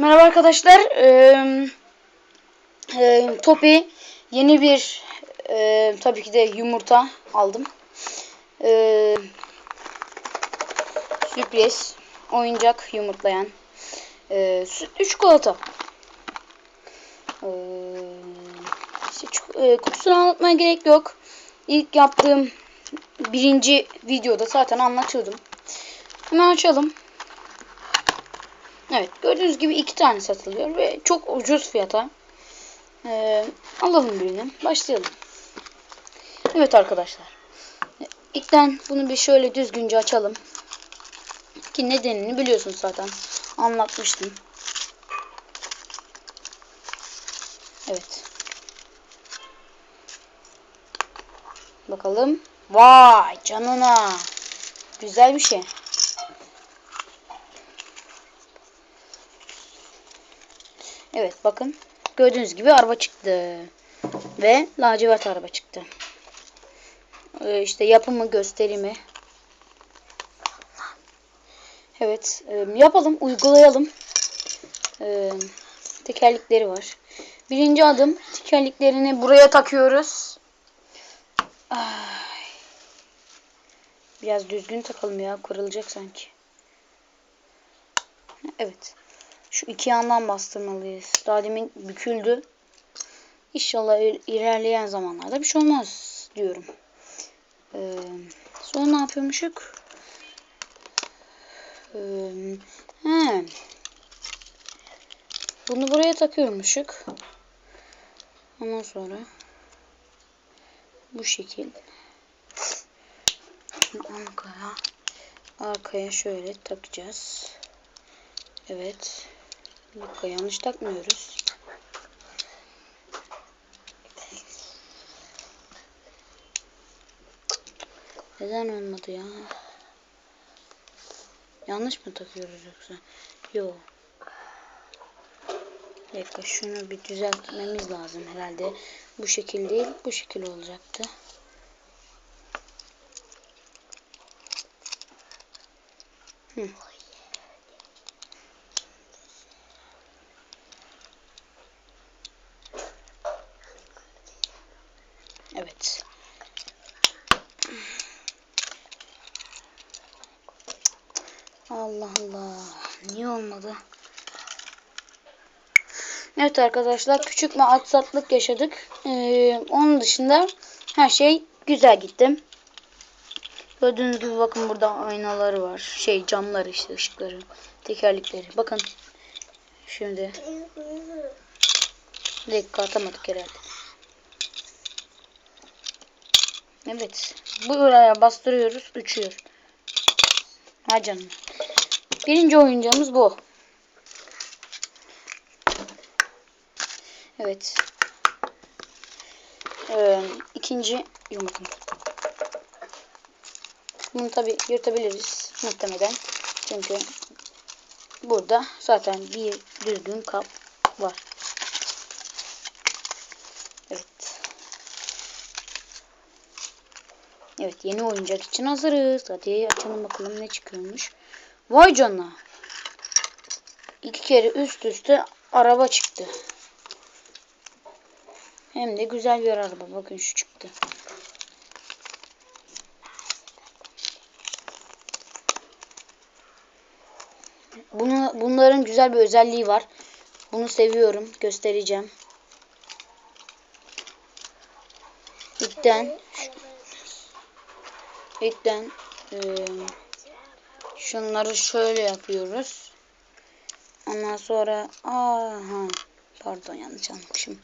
Merhaba arkadaşlar. Ee, e, Topi yeni bir e, tabii ki de yumurta aldım. Ee, sürpriz oyuncak yumurtlayan e, sütlü çikolata. Ee, işte e, kutusunu anlatmaya gerek yok. İlk yaptığım birinci videoda zaten anlatıyordum. Hemen açalım. Evet gördüğünüz gibi iki tane satılıyor ve çok ucuz fiyata. Ee, alalım birini. Başlayalım. Evet arkadaşlar. İlkten bunu bir şöyle düzgünce açalım. Ki nedenini biliyorsunuz zaten. Anlatmıştım. Evet. Bakalım. Vay canına. Güzel bir şey. Evet bakın. Gördüğünüz gibi araba çıktı. Ve lacivert araba çıktı. Ee, işte yapımı gösterimi. Evet. e, yapalım. Uygulayalım. Ee, tekerlekleri var. Birinci adım tekerleklerini buraya takıyoruz. Ay. Biraz düzgün takalım ya. Kırılacak sanki. Evet. Şu iki yandan bastırmalıyız. Daha büküldü. İnşallah il- ilerleyen zamanlarda bir şey olmaz diyorum. Ee, sonra ne yapıyormuşuk? Ee, he. Bunu buraya takıyormuşuk. Ondan sonra bu şekil arkaya arkaya şöyle takacağız. Evet. Bir yanlış takmıyoruz. Neden olmadı ya? Yanlış mı takıyoruz yoksa? Yok. Dakika şunu bir düzeltmemiz lazım herhalde. Bu şekil değil, bu şekil olacaktı. Hı. Evet. Allah Allah. Niye olmadı? Evet arkadaşlar küçük bir aksaklık yaşadık. Ee, onun dışında her şey güzel gitti. Gördüğünüz gibi bakın burada aynaları var. Şey camları işte ışıkları, tekerlekleri. Bakın. Şimdi dakika atamadık herhalde. Evet. Buraya bastırıyoruz. Uçuyor. Ha canım. Birinci oyuncağımız bu. Evet. Ee, ikinci yumurtam. Bunu tabi yırtabiliriz muhtemelen. Çünkü burada zaten bir düzgün kap var. Evet. Evet yeni oyuncak için hazırız. Hadi açalım bakalım ne çıkıyormuş. Vay canına. İki kere üst üste araba çıktı. Hem de güzel bir araba. Bakın şu çıktı. Bunu, bunların güzel bir özelliği var. Bunu seviyorum. Göstereceğim. İlkten İlkten eee şunları şöyle yapıyoruz. Ondan sonra aha pardon yanlış anlamışım.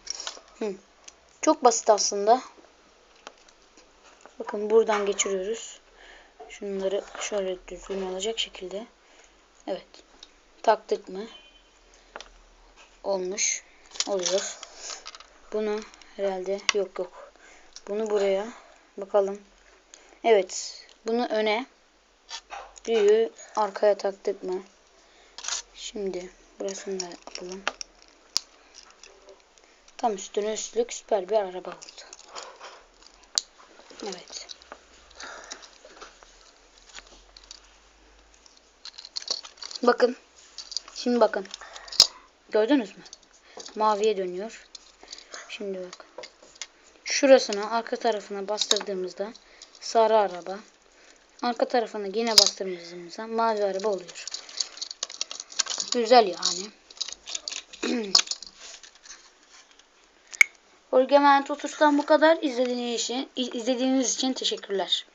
Hı. Çok basit aslında. Bakın buradan geçiriyoruz. Şunları şöyle düzgün olacak şekilde. Evet. Taktık mı? Olmuş. Oluyor. Bunu herhalde yok yok. Bunu buraya bakalım. Evet. Bunu öne büyüğü arkaya taktık mı? Şimdi burasını da yapalım. Tam üstüne üstlük süper bir araba oldu. Evet. Bakın. Şimdi bakın. Gördünüz mü? Maviye dönüyor. Şimdi bak. Şurasına arka tarafına bastırdığımızda sarı araba. Arka tarafına yine bastırdığımızda mavi araba oluyor. Güzel yani. Orgemen Tutus'tan bu kadar. İzlediğiniz için, izlediğiniz için teşekkürler.